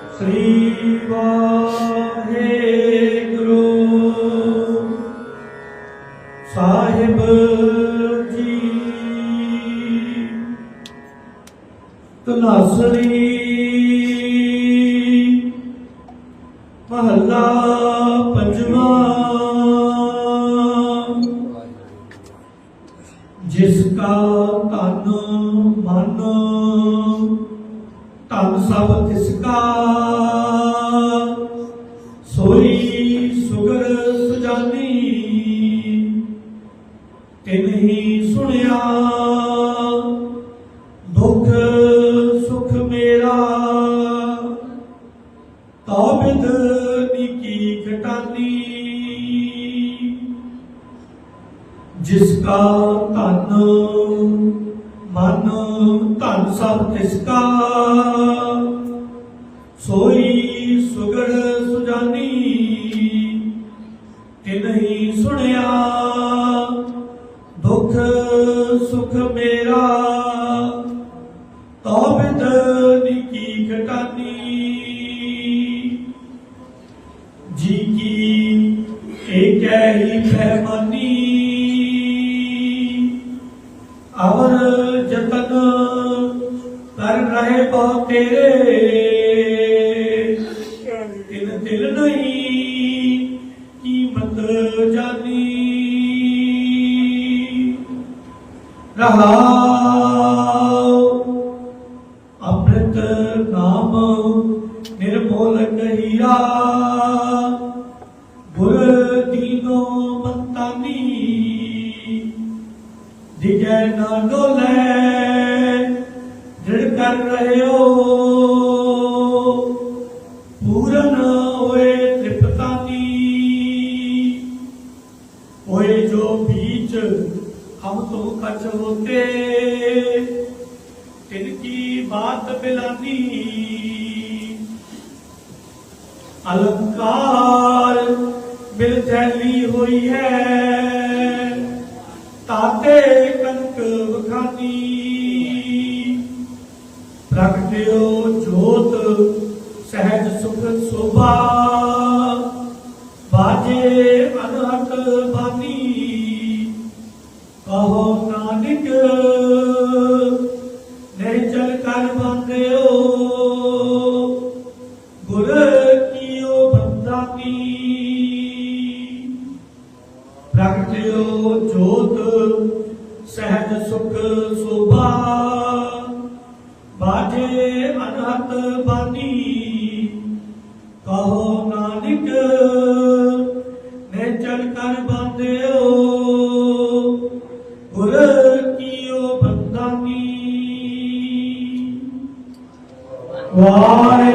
ਸ੍ਰੀ ਵਾਹਿਗੁਰੂ। ਸਾਹਿਬ ਜੀ ਤਨਾਸਰੀ ਮਹੱਲਾ ਪੰਜਵਾਂ। ਜਿਸ ਕਾ ਤਨ ਮਨ ਧਨ ਸਭ ਤਿਸ ਕਾ। ਸੋਈ ਸੁਗਰ ਸੁਜਾਨੀ ਤਿਨਹੀ ਸੁਣਿਆ। ਦੁੱਖ ਸੁਖ ਮੇਰਾ ਤਾਬਿਦ ਨਿਕੀ ਘਟਾਨੀ। ਜਿਸ ਕਾ ਧਨ ਮਨ ਧਨ ਸਭ ਤਿਸ ਕਾ ਸੋਈ ਸੁਗੜ ਸੁਜਾਨੀ ਤਿਨਹੀ ਸੁਣਿਆ। ਦੁੱਖ ਸੁਖ ਮੇਰਾ ਤਾਬਿਦ ਨਿਕੀ ਘਟਾਨੀ। ਜੀ ਕੀ ਏਕੈ ਹੀ ਪੈਮਾਨੀ ਅਵਰ ਜਤਨ ਕਰ ਰਹੇ ਬਹੁ ਤੇਰੇ ਤਿਨ ਤਿਲ ਨਹੀਂ ਕੀਮਤ ਜਾਨੀ। ਰਹਾਉ ਅੰਮ੍ਰਿਤ ਨਾਮ ਨਿਰਮੋਲ ਹੀਰਾ ਦਿਗੈ ਨਾ ਡੋਲੇ ਦ੍ਰਿੜ ਕਰ ਰਹਿਓ। ਪੂਰਨ ਹੋਏ ਤ੍ਰਿਪਤਾਨੀ, ਹੋਏ ਜੋ ਬੀਚ ਹਮ ਤੋ ਕਛ ਹੋਤੇ ਤਿਨਕੀ ਬਾਤ ਬਿਲਾਨੀ। ਅਲੰਕਾਰ ਬਿਲ ਥੈਲੀ ਹੋਈ ਹੈ, ਤਾਤੇ ਸਹਿਜ ਸੁਖ ਸੋਭਾ। ਬਾਜੇ ਅਨਹਤ ਬਾਨੀ ਕਹੋ ਨਾਨਕ, ਨਹੀਂ ਚਲ ਕਰ ਬੰਦਿਓ ਗੁਰ ਕੀਓ ਬੰਦਾਨੀ ਪ੍ਰਗਟਿਓ ਜੋਤ, ਸਹਿਜ ਸੁਖ ਸੋਭਾ। Why?